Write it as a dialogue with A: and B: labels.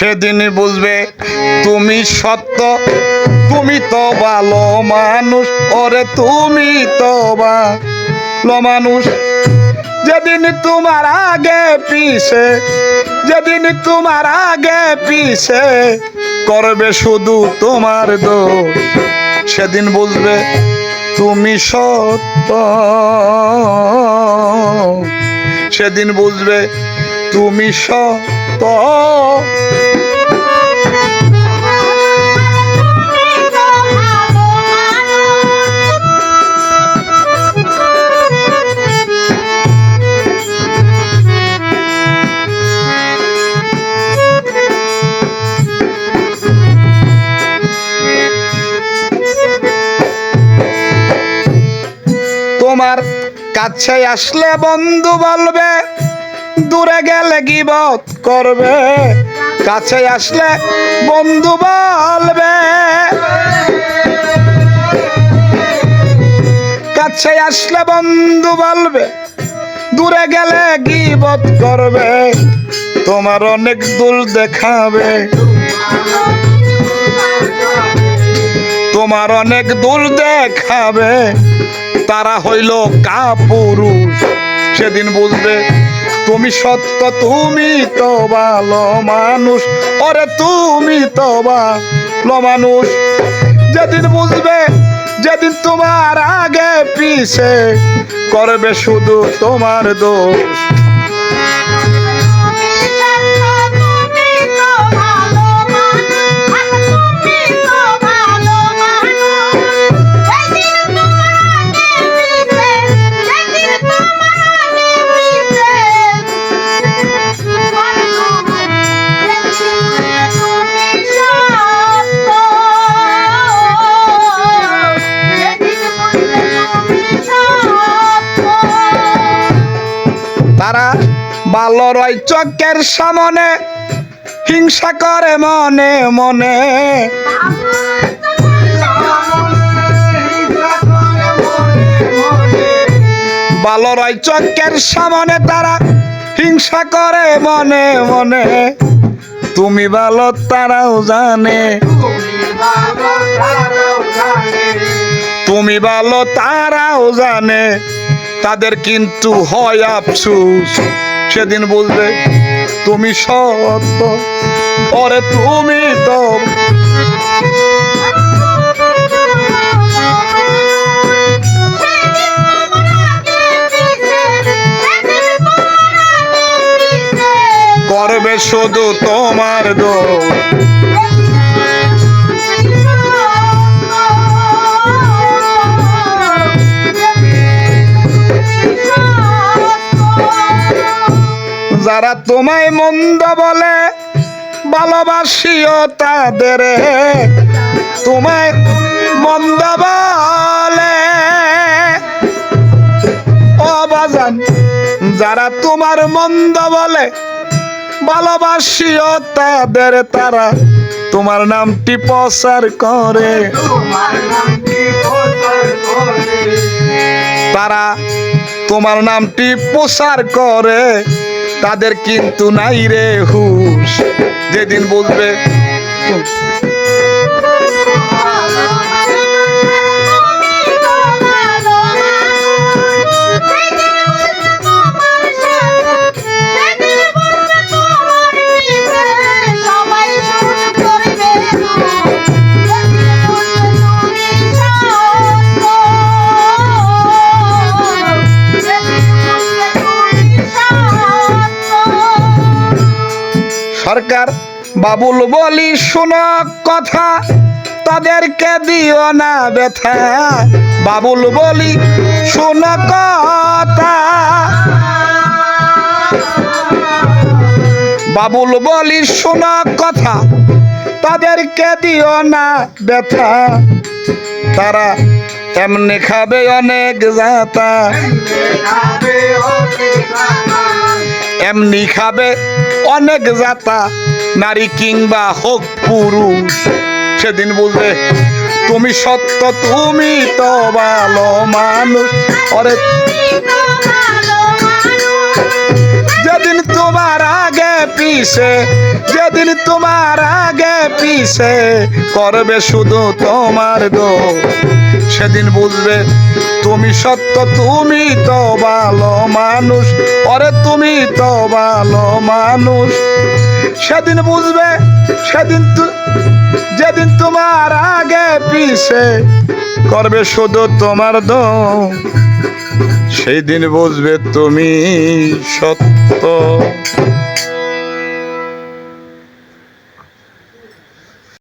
A: সেদিন বুঝবে তুমি সত্য। তুমি তো ভালো মানুষ, ওরে তুমি তো ভালো মানুষ। যেদিন তোমার আগে পিছে, যেদিন তোমার আগে পিছে, করবে শুধু তোমার দোষ। সেদিন বুঝবে তুমি সত্য। সেদিন বুঝবে তুমি সত্য। তোমার কাছে আসলে বন্ধু বলবে, দূরে গেলে গিবত করবে, কাছে আসলে বন্ধু বলবে। কাছে আসলে বন্ধু বলবে, দূরে গেলে গিবত করবে, তোমার অনেক দূর দেখাবে। তোমার অনেক দূর দেখাবে। তারা হইল কাপুরুষ। সেদিন বুঝবে তুমি সত্য, তুমি তো ভালো মানুষ। ওরে তুমি তো ভালো মানুষ। যেদিন বুঝবে, যেদিন তোমার আগে পিছে, করবে শুধু তোমার দোষ। ভালো রয় চকের সামনে, হিংসা করে মনে মনে। ভালো রয় চকের সামনে তারা হিংসা করে মনে মনে। তুমি ভালো, তারাও জানে। তুমি ভালো, তারাও জানে। তাদের কিন্তু হয় আফসুস। সেদিন বলবে তুমি সত্য তুমি তো করবে শুধু তোমার দোষ। যারা তোমায় মন্দ বলে, ভালোবাসিও তাদের। তোমায় মন্দ বলে। ও বাজান, যারা তোমার মন্দ বলে, ভালোবাসিও তাদের। তারা তোমার নামটি প্রচার করে। তারা তোমার নামটি প্রচার করে। তাদের কিন্তু নাই রে হুশ। যেদিন বলবে সরকার। বাবুল বলি শোনো কথা তাদেরকে দিও না ব্যথা। বাবুল বলি শোনো কথা। বাবুল বলি শোনো কথা তাদেরকে দিও না ব্যথা। তারা এমনি খাবে অনেক যাতা। এমনি খাবে অনেক যাতা নারী কিংবা হোক পুরুষ। সেদিন বুঝবে তুমি সত্য, তুমি তো ভালো মানুষ। অরে, যেদিন তোমার আগে পিছে, যেদিন তোমার আগে পিছে, করবে শুধু তোমার দো সেদিন বুঝবে তুমি সত্য, তুমি তো ভালো মানুষ। অরে, তুমি ভালো মানুষ। সেদিন বুঝবে, সেদিন যেদিন তোমার আগে পিছে করবে শুধু তোমার দ সেই দিন বুঝবে তুমি সত্য।